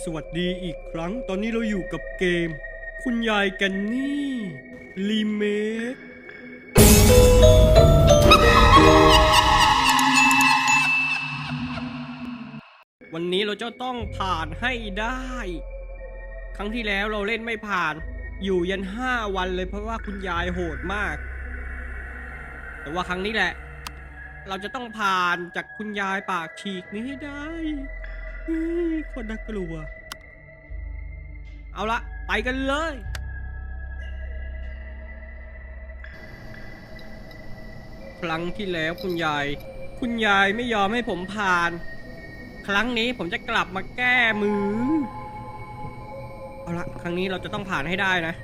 สวัสดีอีกครั้งตอนนี้เราอยู่กับเกม คุณยายแกนนี่รีเมควันนี้เราจะต้องผ่านให้ได้ ครั้งที่แล้วเราเล่นไม่ผ่าน อยู่ยันห้าวันเลยเพราะว่าคุณยายโหดมาก แต่ว่าครั้งนี้แหละ เราจะต้องผ่านจากคุณยายปากฉีกนี้ให้ได้ คนน่ากลัว เอาละไปกันเลย ครั้งที่แล้วคุณยาย คุณยายไม่ยอมให้ผมผ่าน ครั้งนี้ผมจะกลับมาแก้มือ เอาละครั้งนี้เราจะต้องผ่านให้ได้นะ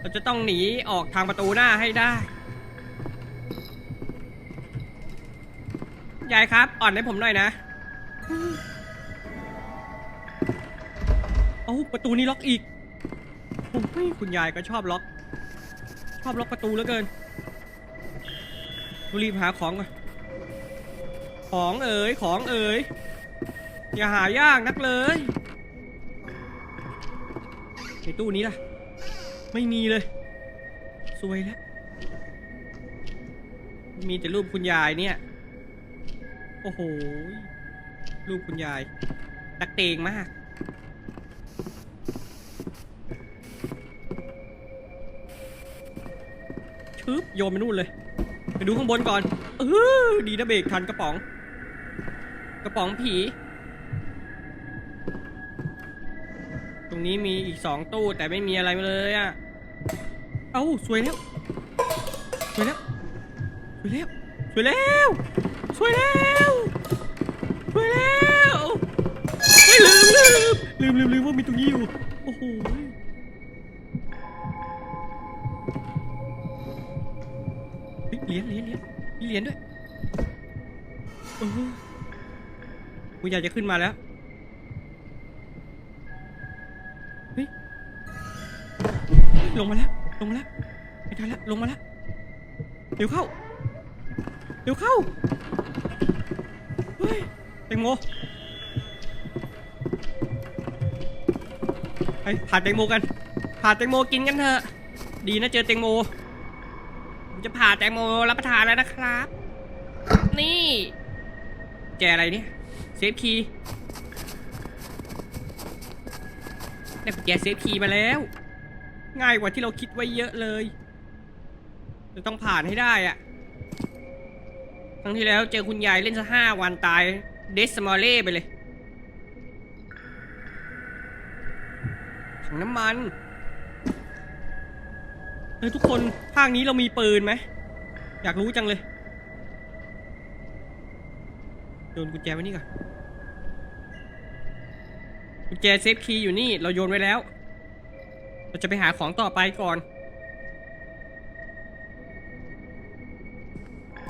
เราจะต้องหนีออกทางประตูหน้าให้ได้ ยายครับ อ่อนให้ผมหน่อยนะ เอ้าประตูนี้ล็อกอีกคุณยายก็ชอบล็อก ชอบล็อกประตูเหลือเกินรีบหาของก่อนของเอ๋ยของเอ๋ยอย่าหายากนักเลยในตู้นี้ล่ะ ไม่มีเลย สวยแล้ว มีแต่รูปคุณยายเนี่ย โอ้โห รูปคุณยายตักเตงมาก ชึบโยนไปนู่นเลย ไปดูข้างบนก่อนเออดีนะเบรกทันกระป๋อง กระป๋องผี ตรงนี้มีอีกสองตู้แต่ไม่มีอะไรเลยอะเอ้าสวยแล้ว สวยแล้ว สวยแล้ว สวยแล้ว สวยแล้ว ลืมลืมลืมว่ามีตรงนี้อยู่ โอ้โหเฮ้ยเหรียญเหรียญเหรียญมีเหรียญด้วยเออคุณยายจะขึ้นมาแล้วเฮ้ยเฮ้ยลงมาแล้ว ลงมาแล้วไม่ทันแล้วลงมาแล้วเดี๋ยวเข้า เดี๋ยวเข้า เฮ้ยแตงโม ไปผ่านแตงโมกัน ผ่านแตงโมกินกันเถอะ ดีนะเจอแตงโมผมจะผ่าแตงโมรับประทานแล้วนะครับ นี่ แจอะไรเนี่ย เซฟคีย์ได้กุญแจเซฟคีย์มาแล้ว ง่ายกว่าที่เราคิดไว้เยอะเลยจะต้องผ่านให้ได้อะครั้งที่แล้วเจอคุณยายเล่นซะห้าวันตาย เดสมอเล่ไปเลย น้ำมันเฮ้ยทุกคนภาคนี้เรามีปืนไหม อยากรู้จังเลยโยนกุญแจไว้นี่ก่อนกุญแจเซฟคีย์อยู่นี่ เราโยนไว้แล้ว เราจะไปหาของต่อไปก่อน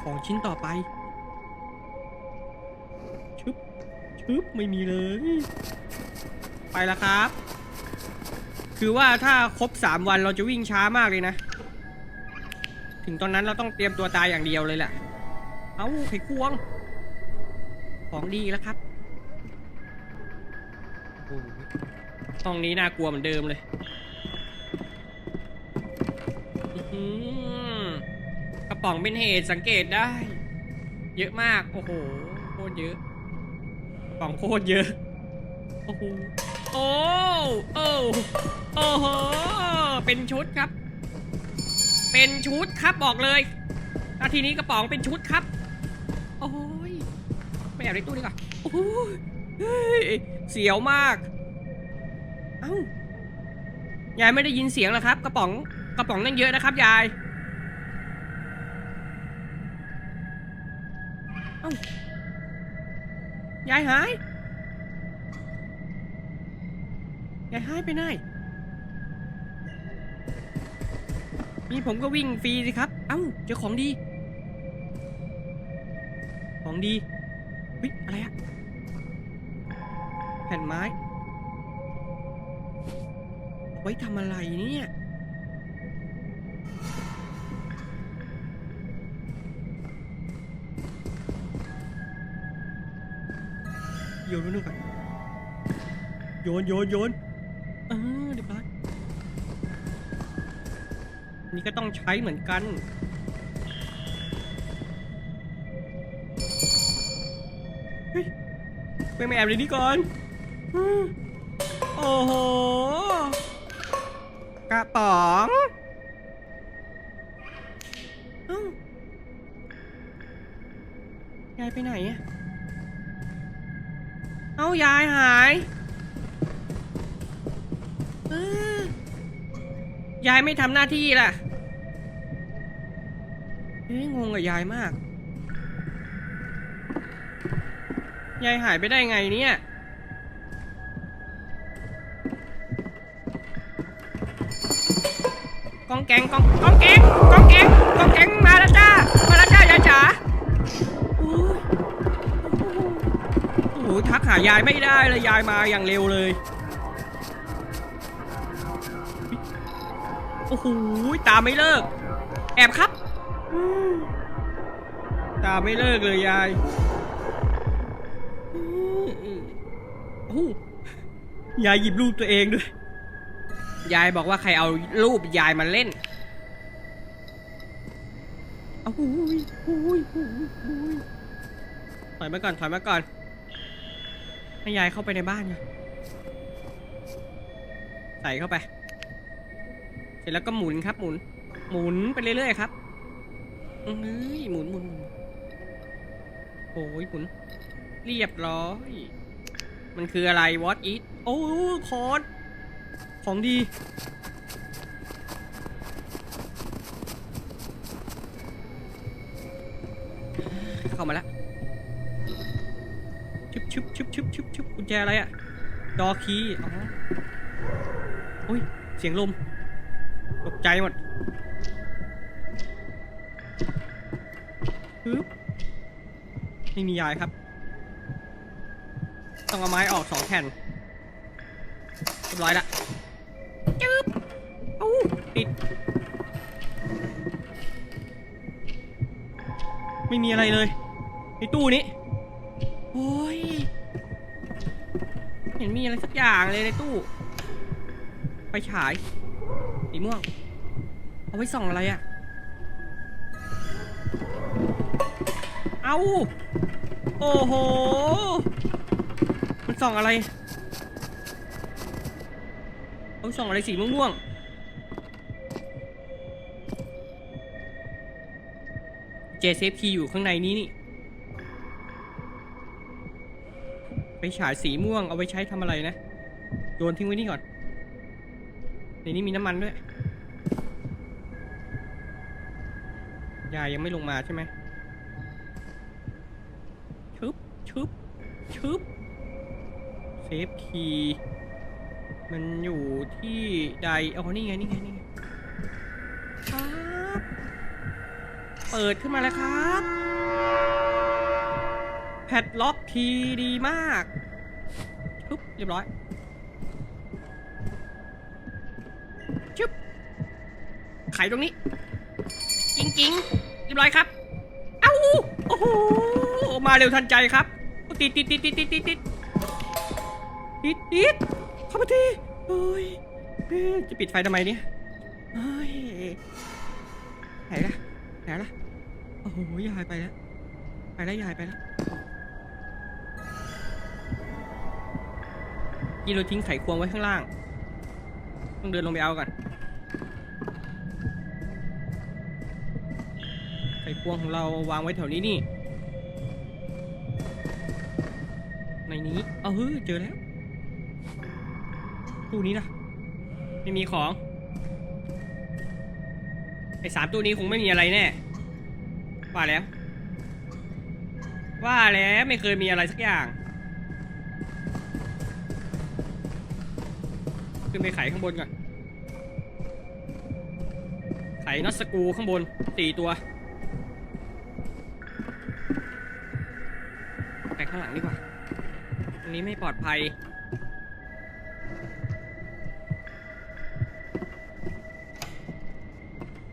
ของชิ้นต่อไปชึบชึบไม่มีเลย ไปแล้วครับ คือว่าถ้าครบสามวันเราจะวิ่งช้ามากเลยนะ ถึงตอนนั้นเราต้องเตรียมตัวตายอย่างเดียวเลยแหละ เอาไขควง ของดีแล้วครับห้องนี้น่ากลัวเหมือนเดิมเลยกระป๋องเป็นเหตุสังเกตได้ เยอะมาก โอ้โห โคตรเยอะกระป๋องโคตรเยอะ โอ้โห โอ้โอ้โอ้โหเป็นชุดครับ เป็นชุดครับบอกเลยนาทีนี้กระป๋องเป็นชุดครับ โอ้ยไม่แอบในตู้ดีกว่าโอ้ยเฮ้ยเสียวมาก เอ้ายายไม่ได้ยินเสียงเหรอครับ กระป๋องกระป๋องนั่งเยอะนะครับยายเอ้ายายหาย ยายหายไปไหนนี่ผมก็วิ่งฟรีสิครับ เอ้า เจอของดี ของดีเฮ้ยอะไรอะแผ่นไม้ ไว้ทำอะไรเนี่ย โยนไว้นู่นก่อนโยนโยนโยน นี่ก็ต้องใช้เหมือนกัน เฮ้ยไปมาแอบในนี้ก่อน โอ้โห กระป๋องยายไปไหนอะเอ้ายายหายยายไม่ทำหน้าที่ล่ะ เฮ้ยงงกับยายมาก ยายหายไปได้ไงเนี่ย กองแกงกองกองแกงกองแกงกองแกงมาแล้วจ้า มาแล้วจ้ายายจ๋าโอ้ยโอ้โหทักหายายไม่ได้เลยยายมาอย่างเร็วเลย โอ้โหตามไม่เลิก แอบครับ ตามไม่เลิกเลยยายอืมอืมโอ้ยายหยิบรูปตัวเองด้วย ยายบอกว่าใครเอารูปยายมาเล่นเอาโอ้ยโอ้ยโอ้ยโอ้ยถอยมาก่อน ถอยมาก่อน ให้ยายเข้าไปในบ้านไงใส่เข้าไป เสร็จแล้วก็หมุนครับ หมุน หมุนไปเรื่อยๆครับ เอ้ยหมุนหมุนโอ้ยหมุน เรียบร้อย มันคืออะไร what it โอ้คอร์สของดี เข้ามาแล้วชึบชึบชึบชึบชึบชึบกุญแจอะไรอะดอคีอ๋อโอ้ย เสียงลม ตกใจหมด ไม่มียายครับ ต้องเอาไม้ออกสองแผ่นเรียบร้อยละจึ๊บเอ้ติด ไม่มีอะไรเลยในตู้นี้ โอ้ย เห็นมีอะไรสักอย่างเลยในตู้ ไปฉายสีม่วง เอาไว้ส่องอะไรอะเอา โอ้โห มันส่องอะไรเอาส่องอะไรสีม่วงๆเจเซฟคีอยู่ข้างในนี้นี่ ไปฉายสีม่วงเอาไว้ใช้ทำอะไรนะ โยนทิ้งไว้นี่ก่อน ในนี้มีน้ำมันด้วย ยายยังไม่ลงมาใช่ไหม ชึบชึบเซฟคีย์มันอยู่ที่ใดเอานี่ไงนี่ไงนี่ไงครับเปิดขึ้นมาแล้วครับ แพดล็อกคีย์ดีมากปุ๊บเรียบร้อยชึบไขตรงนี้จริงๆเรียบร้อยครับ เอ้า โอ้โห มาเร็วทันใจครับ ติดติดติดติดติดติดติดติดติดเข้ามาทีเฮ้ยเอ๊ะจะปิดไฟทำไมเนี่ยเฮ้ยไหนล่ะไหนล่ะโอ้โหยายไปแล้วไปแล้วยายไปแล้วยี่เราทิ้งไขควงไว้ข้างล่าง ต้องเดินลงไปเอาก่อนไขควงของเราวางไว้แถวนี้นี่ นนี้ เอาเฮ้ยเจอแล้ว ตู้นี้นะไม่มีของ ไอ้สามตู้นี้คงไม่มีอะไรแน่ ว่าแล้ว ว่าแล้วไม่เคยมีอะไรสักอย่าง ขึ้นไปไขข้างบนก่อน ไขน็อตสกูข้างบนสี่ตัวไปข้างหลังดีกว่า นี้ไม่ปลอดภัย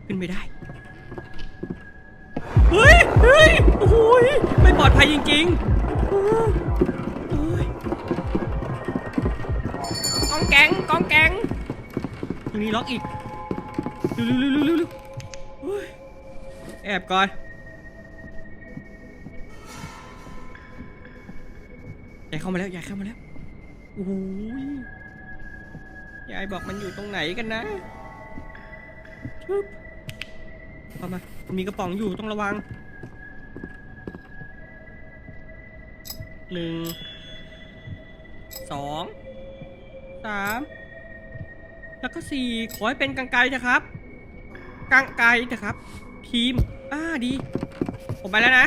ขึ้นไม่ได้ เฮ้ย เฮ้ย โอ้โหยไม่ปลอดภัยจริงๆโอ้โอ้ยแกงกองแกงตรงนี้ล็อกอีกเร็วเร็วเร็วเร็วเร็วเฮ้ยแอบก่อน เข้ามาแล้วยายเข้ามาแล้วโอ้ยยายบอกมันอยู่ตรงไหนกันนะชึบเข้ามา มีกระป๋องอยู่ต้องระวังหนึ่งสองสามแล้วก็สี่ขอให้เป็นกางไกรนะครับกางไกรนะครับ ทีม อ่าดี ผมไปแล้วนะ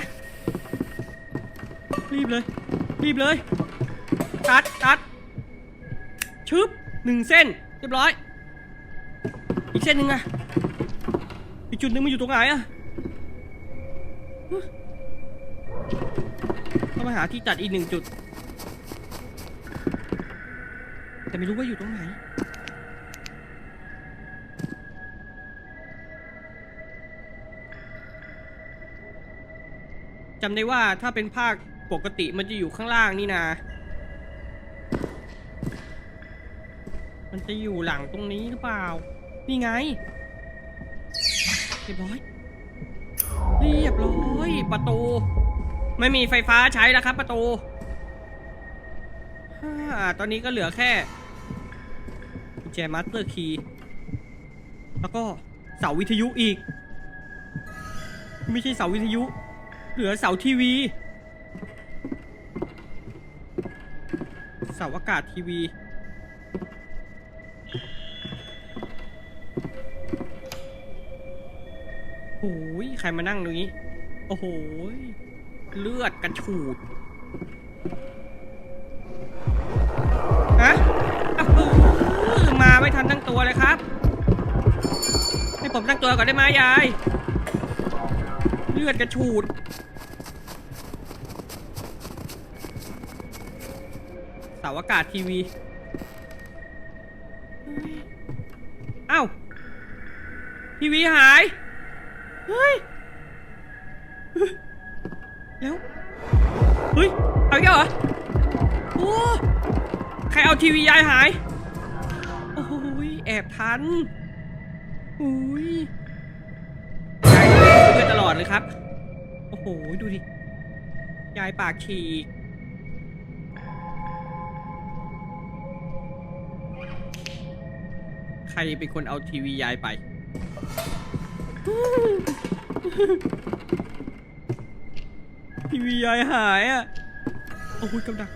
รีบเลย รีบเลย ตัดตัดชึบหนึ่งเส้น เรียบร้อย อีกเส้นหนึ่งอะอีกจุดหนึ่งมันอยู่ตรงไหนอะต้องมาหาที่ตัดอีกหนึ่งจุด แต่ไม่รู้ว่าอยู่ตรงไหนจำได้ว่าถ้าเป็นภาคปกติมันจะอยู่ข้างล่างนี่นา มันจะอยู่หลังตรงนี้หรือเปล่า นี่ไง เรียบร้อย เรียบร้อย ประตู ไม่มีไฟฟ้าใช้แล้วครับ ประตูฮ่าตอนนี้ก็เหลือแค่กุญแจมาสเตอร์คีย์แล้วก็เสาวิทยุอีก ไม่ใช่เสาวิทยุ เหลือเสาทีวีเสาอากาศทีวี โอ้ยใครมานั่งตรงนี้ โอ้โหเลือดกระฉูดฮะมาไม่ทันตั้งตัวเลยครับ ให้ผมตั้งตัวก่อนได้ไหมยาย เลือดกระฉูดเสาอากาศทีวีเฮ้ยเอ้า ทีวีหาย เฮ้ยแล้วเฮ้ยเอาอีกแล้วเหรอโอ้ใครเอาทีวียายหาย โอ้ยแอบทันอุ้ยยายเพื่อนตลอดเลยครับ โอ้โห ดูดิ ยายปากฉีกใครเป็นคนเอาทีวียายไป ทีวียายหายอะ โอ้โหกำดัก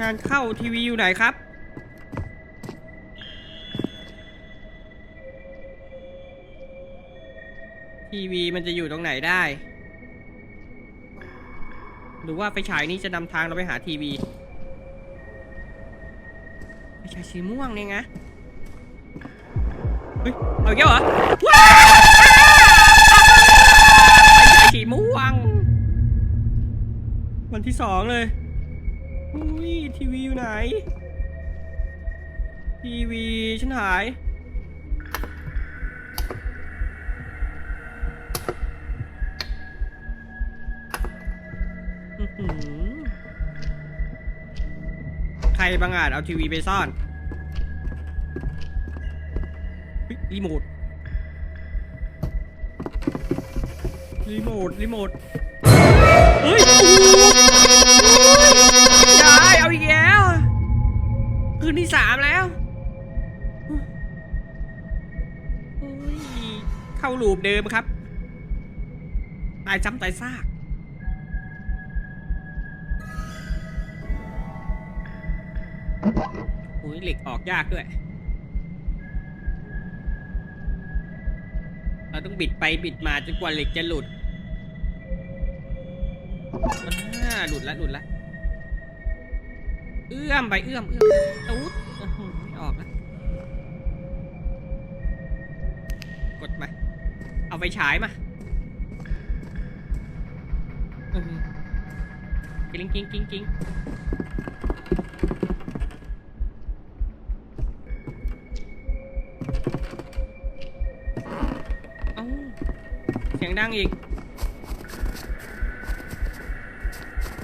งานเข้าทีวีอยู่ไหนครับ ทีวีมันจะอยู่ตรงไหนได้ หรือว่าไฟฉายนี้จะนำทางเราไปหาทีวีไฟฉายสีม่วงเนี่ยไง เฮ้ยเอาอีกแล้วเหรอว้าวไฟฉายสีม่วงวันที่สองเลยอุ้ยทีวีอยู่ไหน ทีวีฉันหาย ใครบางอาจเอาทีวีไปซ่อน ฮ้ยรีโมท รีโมท รีโมท เฮ้ยโอ้โหยายเอาอีกแล้ว คืนที่สามแล้วโอ้ยเข้าลูปเดิมครับ ตายซ้ำตายซากโอ้ยเหล็กออกยากด้วย เราต้องบิดไปบิดมาจนกว่าเหล็กจะหลุดอ่าหลุดละหลุดละเอื้อมไปเอื้อมเอื้อมตูดโอ้โหไม่ออกละกดมาเอาไปฉายมากิ้งกิ้งกิ้งกิ้ง อ้าเสียงดังอีก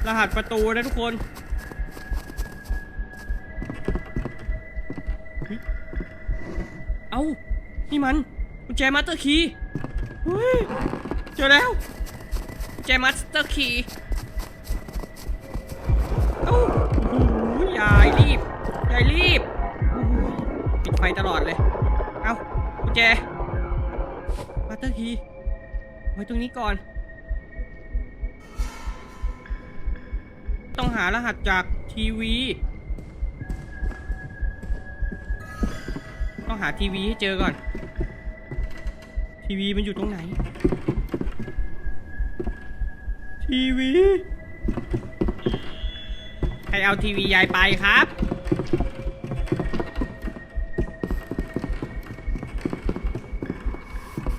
รหัสประตูนะทุกคนเฮ้ยเอ้า นี่มันกุญแจมาสเตอร์คีย์เจอแล้วกุญแจมาสเตอร์คีย์เอ้าโอ้โหยายรีบยายรีบปิดไฟตลอดเลย เอ้ากุญแจมาสเตอร์คีย์ ไว้ตรงนี้ก่อน ต้องหารหัสจากทีวี ต้องหาทีวีให้เจอก่อน ทีวีมันอยู่ตรงไหน ทีวีใครเอาทีวียายไปครับ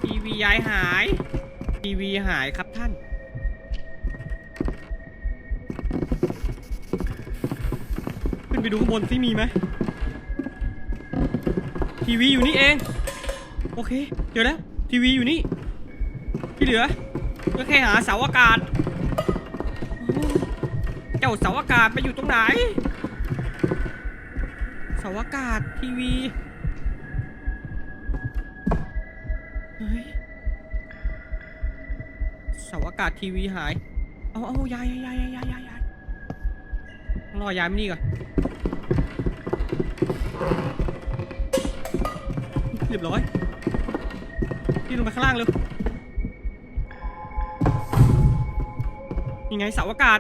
ทีวียายหาย ทีวีหายครับท่าน ขึ้นไปดูข้างบนสิมีไหมทีวีอยู่นี่เอง โอเค เดี๋ยวแล้วทีวีอยู่นี่ ที่เหลือ ก็แค่หาเสาอากาศ เจ้าเสาอากาศไปอยู่ตรงไหน เสาอากาศทีวี กาศทีวีหาย เอาเอายายยายยายยายยายยายต้องรอยายมานี่ก่อนเรียบร้อยพี่ลงไปข้างล่างเร็วยังไงเสาอากาศ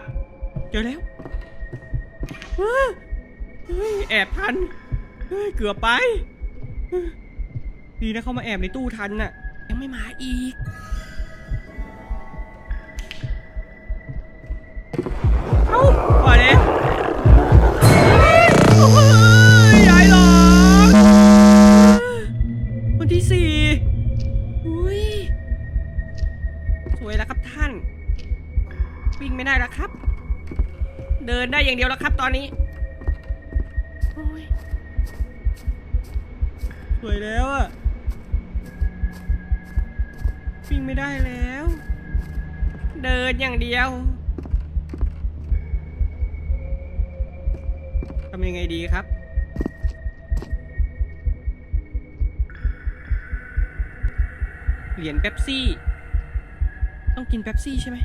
เจอแล้วเฮ้ยแอบทันเฮ้ยเกือบไป ดีนะเขามาแอบในตู้ทันน่ะ ยังไม่มาอีก อย่างเดียวแล้วครับ ตอนนี้โอ้ยสวยแล้วอะวิ่งไม่ได้แล้ว เดินอย่างเดียวทำยังไงดีครับ เหรียญเป๊ปซี่ ต้องกินเป๊ปซี่ใช่ไหม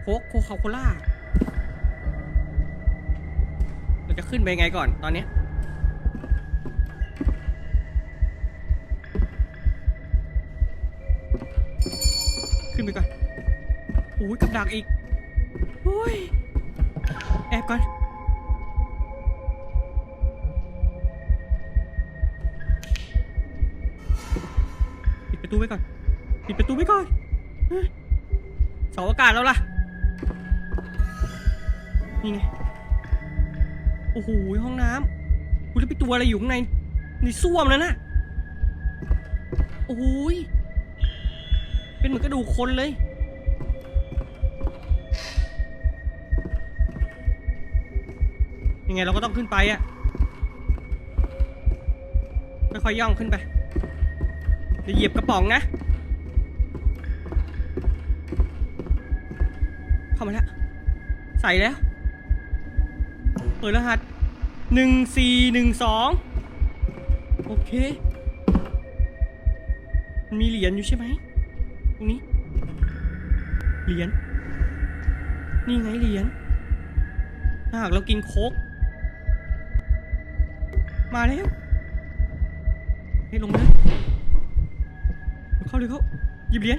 โค้กโคคาโคล่า จะขึ้นไปยังไงก่อนตอนเนี้ยขึ้นไปก่อนโอ้ยกับดักอีกโอ้ยแอบก่อนปิดประตูไว้ก่อนปิดประตูไว้ก่อนเสาอากาศแล้วล่ะนี่ไง อ้โหห้องน้ำคุณแล้วไปตัวอะไรอยู่ข้างในในส้วมแล้วนะโอ้ยเป็นเหมือนกระดูกคนเลย ยังไงเราก็ต้องขึ้นไปอะค่อยๆย่องขึ้นไปจะเหยียบกระป๋องนะเข้ามาแล้ว ใส่แล้ว เปิดรหัสหนึ่งสี่หนึ่งสองโอเคมันมีเหรียญอยู่ใช่ไหมตรงนี้ เหรียญ นี่ไงเหรียญ ถ้าหากเรากินโคกมาแล้วให้ลงมาเลยเข้าเลยเข้าหยิบเหรียญ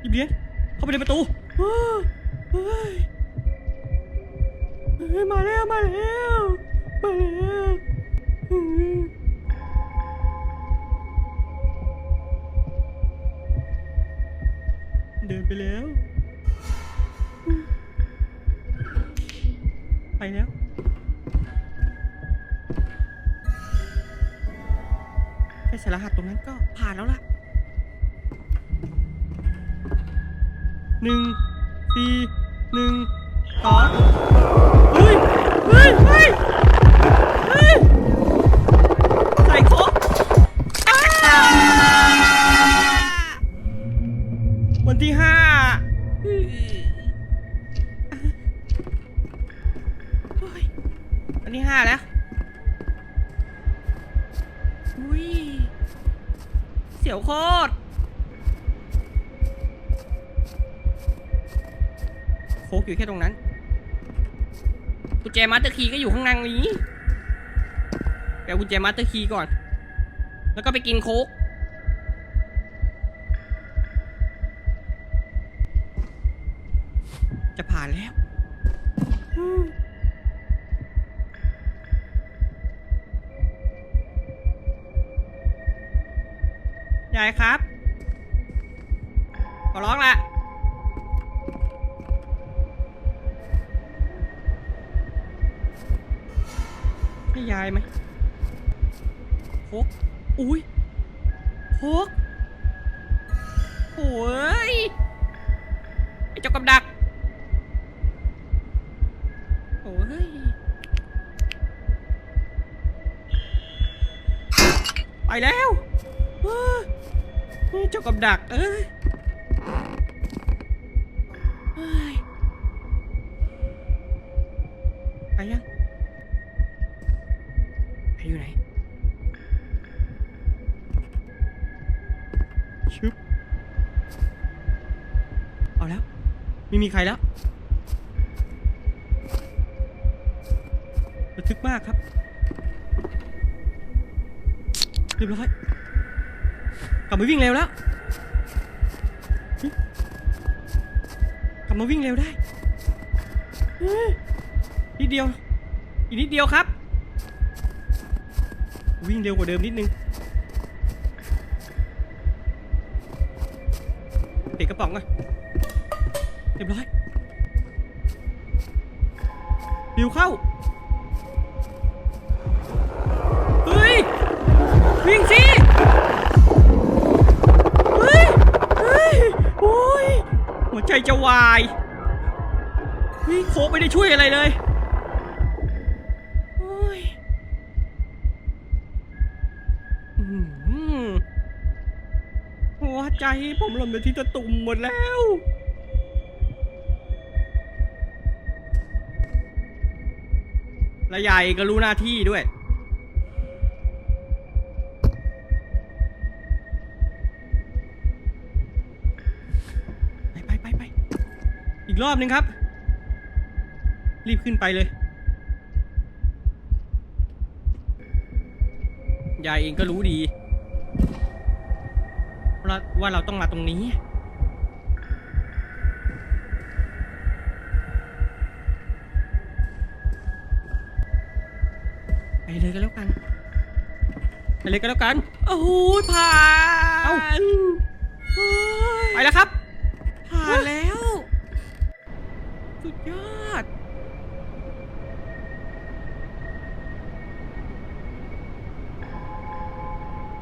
หยิบเหรียญเข้าไปในประตูเฮ้ย มาแล้วมาแล้วมาแล้วเดินไปแล้ว ไปแล้วแค่ใส่รหัสตรงนั้นก็ผ่านแล้วล่ะหนึ่งสี่หนึ่ง สองเฮ้ยเฮ้ยเฮ้ย จมาสเตอร์คีย์ก็อยู่ข้างในนี้ไปกุญแจมาสเตอร์คีย์ก่อน แล้วก็ไปกินโค้กจะผ่านแล้วยายครับ ขอร้องละ ช่ยายไหมพกอุ้ยพกโอ้ย ม่มีใครแล้วระทึกมากครับ เรียบร้อย กลับมาวิ่งเร็วแล้ว กลับมาวิ่งเร็วได้นิดเดียว อีกนิดเดียวครับ วิ่งเร็วกว่าเดิมนิดนึงเด็กระป๋องอะ รียบร้อยดิวเข้า เฮ้ย วิ่งสิเฮ้ย เฮ้ย โอ้ย หัวใจจะวายเฮ้ยโคไม่ได้ช่วยอะไรเลยโอ้ยหัวใจผมหล่นไปที่ตะตุ่มหมดแล้ว และยายก็รู้หน้าที่ด้วย ไปไปไปไปอีกรอบหนึ่งครับ รีบขึ้นไปเลย ยายเองก็รู้ดีว่าเราต้องมาตรงนี้ เลยก็แล้วกัน ไปเลยก็แล้วกัน โอ้โหผ่านไปแล้วครับ ผ่านแล้ว สุดยอด